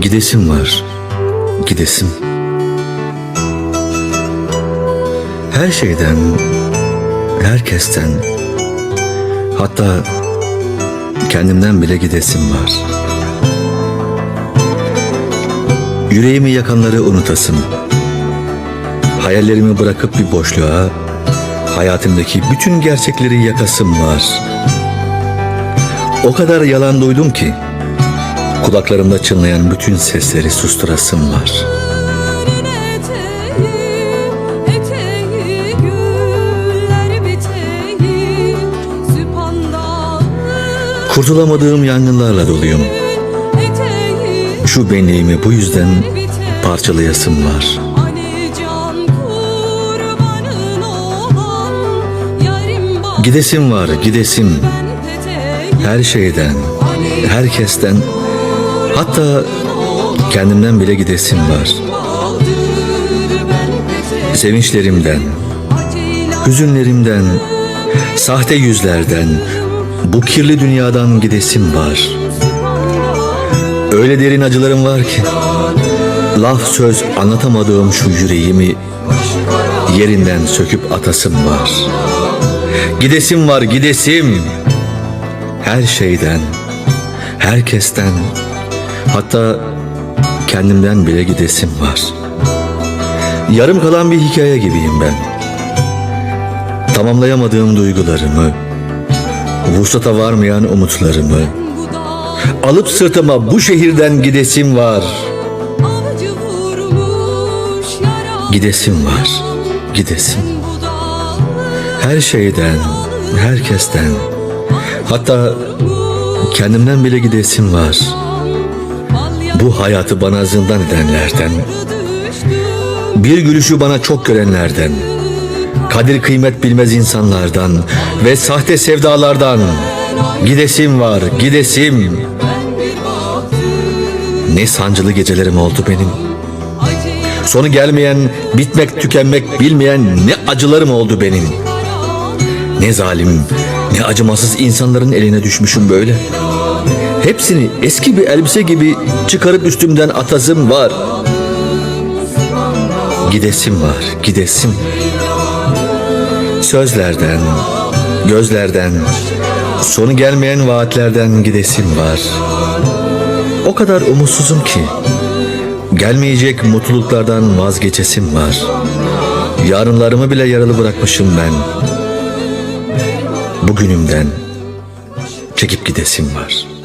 Gidesim var, gidesim. Her şeyden, herkesten, hatta kendimden bile gidesim var. Yüreğimi yakanları unutasım. Hayallerimi bırakıp bir boşluğa, hayatımdaki bütün gerçekleri yakasım var. O kadar yalan duydum ki, kulaklarımda çınlayan bütün sesleri susturasım var. Kurtulamadığım yangınlarla doluyum. Şu benliğimi bu yüzden parçalayasım var. Gidesim var, gidesim. Her şeyden, herkesten, hatta kendimden bile gidesim var. Sevinçlerimden, hüzünlerimden, sahte yüzlerden, bu kirli dünyadan gidesim var. Öyle derin acılarım var ki, laf söz anlatamadığım şu yüreğimi yerinden söküp atasım var. Gidesim var, gidesim. Her şeyden, herkesten, hatta kendimden bile gidesim var. Yarım kalan bir hikaye gibiyim ben. Tamamlayamadığım duygularımı, vuslata varmayan umutlarımı, alıp sırtıma bu şehirden gidesim var. Gidesim var, gidesim. Her şeyden, herkesten, hatta kendimden bile gidesim var. Bu hayatı bana zindan edenlerden, bir gülüşü bana çok görenlerden, kadir kıymet bilmez insanlardan ve sahte sevdalardan gidesim var, gidesim. Ne sancılı gecelerim oldu benim. Sonu gelmeyen, bitmek tükenmek bilmeyen ne acılarım oldu benim. Ne zalim, ne acımasız insanların eline düşmüşüm böyle. Hepsini eski bir elbise gibi çıkarıp üstümden atasım var. Gidesim var, gidesim. Sözlerden, gözlerden, sonu gelmeyen vaatlerden gidesim var. O kadar umutsuzum ki, gelmeyecek mutluluklardan vazgeçesim var. Yarınlarımı bile yaralı bırakmışım ben. Bugünümden çekip gidesim var.''